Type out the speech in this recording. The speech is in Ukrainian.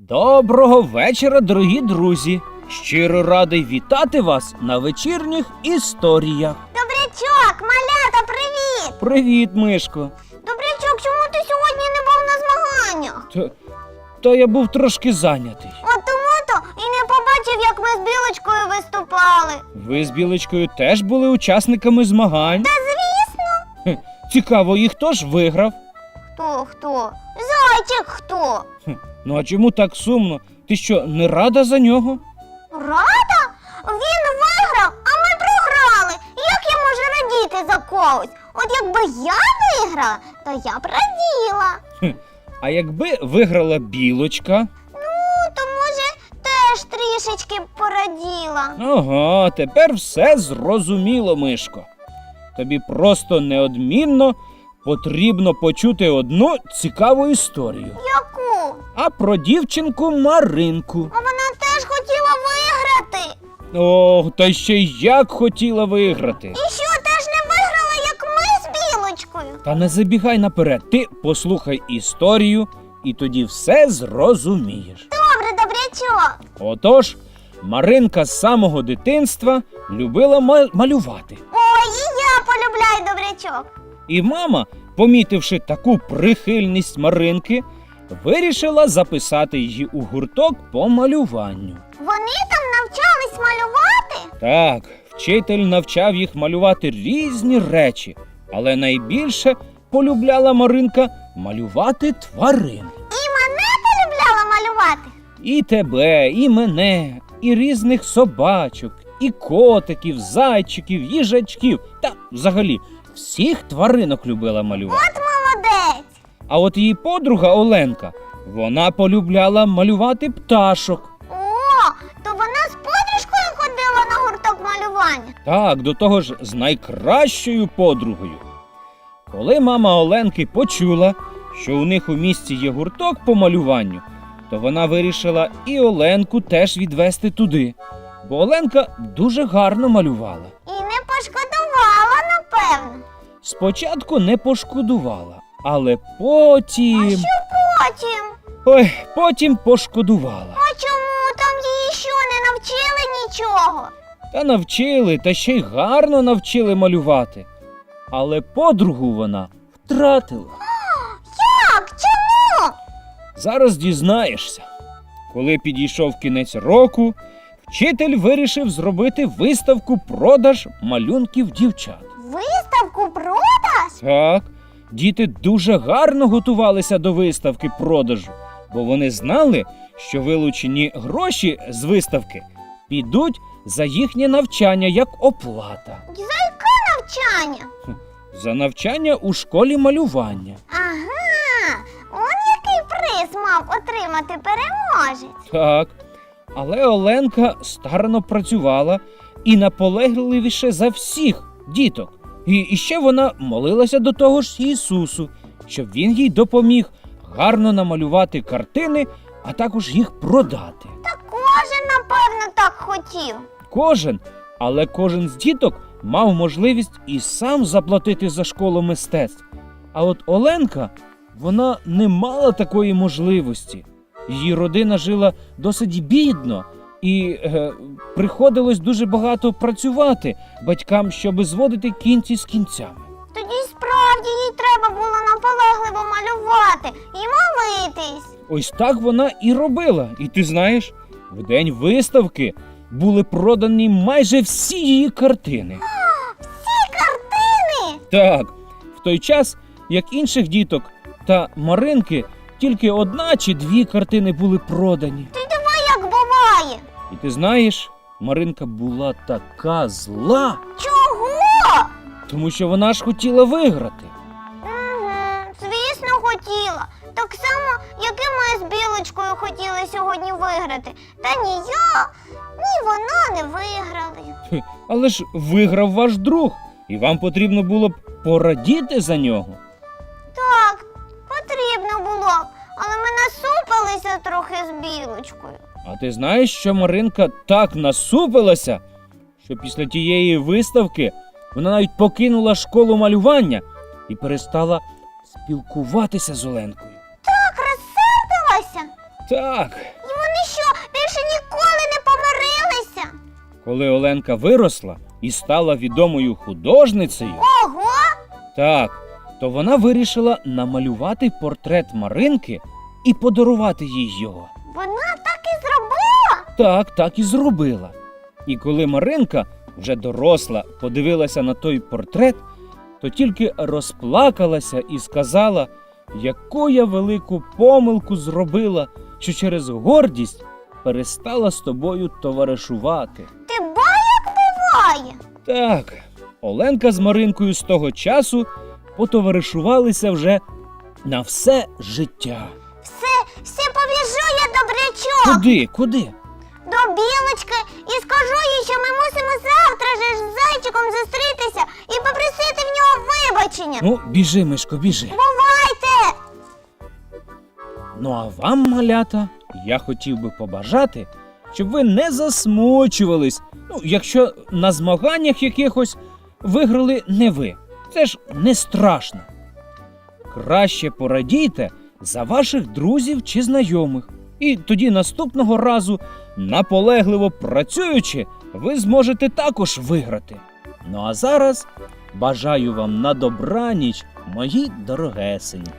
Доброго вечора, дорогі друзі! Щиро радий вітати вас на вечірніх історіях. Добрячок, малята, привіт! Привіт, Мишко. Добрячок, чому ти сьогодні не був на змаганнях? Та, та я був трошки зайнятий. От тому то і не побачив, як ми з білочкою виступали. Ви з білочкою теж були учасниками змагань. Та звісно. Хе, Цікаво, і хто ж виграв? Хто хто? Зайчик хто? Хе, Ну а чому так сумно? Ти що, не рада за нього? Рада? Він виграв, а ми програли. Як я можу радіти за когось? От якби я виграла, то я б раділа. А якби виграла білочка? Ну, то може теж трішечки пораділа. Ага, тепер все зрозуміло, Мишко. Тобі просто неодмінно потрібно почути одну цікаву історію. Яку? А про дівчинку Маринку. А вона теж хотіла виграти. О, та ще й як хотіла виграти. І що теж не виграла, як ми з білочкою? Та не забігай наперед, ти послухай історію, і тоді все зрозумієш. Добре, добрячок. Отож, Маринка з самого дитинства любила ма- малювати. Ой, і я полюбляю добрячок. І мама, помітивши таку прихильність Маринки, вирішила записати її у гурток по малюванню. Вони там навчались малювати? Так, вчитель навчав їх малювати різні речі, але найбільше полюбляла Маринка малювати тварин. І мене полюбляла малювати. І тебе, і мене, і різних собачок, і котиків, зайчиків, їжачків та взагалі всіх тваринок любила малювати. От. А от її подруга Оленка, вона полюбляла малювати пташок. О, то вона з подружкою ходила на гурток малювання. Так, до того ж, з найкращою подругою. Коли мама Оленки почула, що у них у місті є гурток по малюванню, то вона вирішила і Оленку теж відвести туди. Бо Оленка дуже гарно малювала. І не пошкодувала, напевно. Спочатку не пошкодувала, але потім. Що потім? Ой, потім пошкодувала. А чому там її що не навчили нічого? Та навчили, та ще й гарно навчили малювати. Але подругу вона втратила. Як? Чому? Зараз дізнаєшся. Коли підійшов кінець року, вчитель вирішив зробити виставку продаж малюнків дівчат. Виставку продаж? Так, діти дуже гарно готувалися до виставки продажу, бо вони знали, що вилучені гроші з виставки підуть за їхнє навчання як оплата. За яке навчання? За навчання у школі малювання. Ага, он який приз мав отримати переможець. Так. Але Оленка старано працювала і наполегливіше за всіх діток. І, і ще вона молилася до того ж Ісусу, щоб він їй допоміг гарно намалювати картини, а також їх продати. Та кожен, напевно, так хотів. Кожен, але кожен з діток мав можливість і сам заплатити за школу мистецтв. А от Оленка, вона не мала такої можливості. Її родина жила досить бідно, і е, приходилось дуже багато працювати батькам, щоб зводити кінці з кінцями. Тоді справді їй треба було наполегливо малювати і молитись. Ось так вона і робила. І ти знаєш, в день виставки були продані майже всі її картини. Ці картини. Так, в той час, як інших діток та Маринки, тільки одна чи дві картини були продані. Ти. І ти знаєш, Маринка була така зла, Чого? тому що вона ж хотіла виграти. Угу, звісно, хотіла. Так само, як і ми з білочкою хотіли сьогодні виграти. Та ні я, ні вона не виграли. Хе, Але ж виграв ваш друг, і вам потрібно було б порадіти за нього. Так, потрібно було б, але ми насупилися трохи з білочкою. А ти знаєш, що Маринка так насупилася, що після тієї виставки вона навіть покинула школу малювання і перестала спілкуватися з Оленкою. Так розсердилася? Так. І вони що більше ніколи не помирилися? Коли Оленка виросла і стала відомою художницею. Ого! Так, то вона вирішила намалювати портрет Маринки і подарувати їй його. Вона так і зробила. Так, так і зробила. І коли Маринка, вже доросла, подивилася на той портрет, то тільки розплакалася і сказала, яку я велику помилку зробила, що через гордість перестала з тобою товаришувати. Ти як буває. Так, Оленка з Маринкою з того часу потоваришувалися вже на все життя. Все, все побіжу я добрячок Куди? Куди? До білочки і скажу їй, що ми мусимо завтра же з зайчиком зустрітися і попросити в нього вибачення. Ну, біжи, Мишко, біжи. Бувайте! Ну а вам, малята, я хотів би побажати, щоб ви не засмучувались, ну, якщо на змаганнях якихось виграли не ви. Це ж не страшно. Краще порадійте за ваших друзів чи знайомих. І тоді наступного разу, наполегливо працюючи, ви зможете також виграти. Ну а зараз бажаю вам на добраніч, мої дорогесенькі.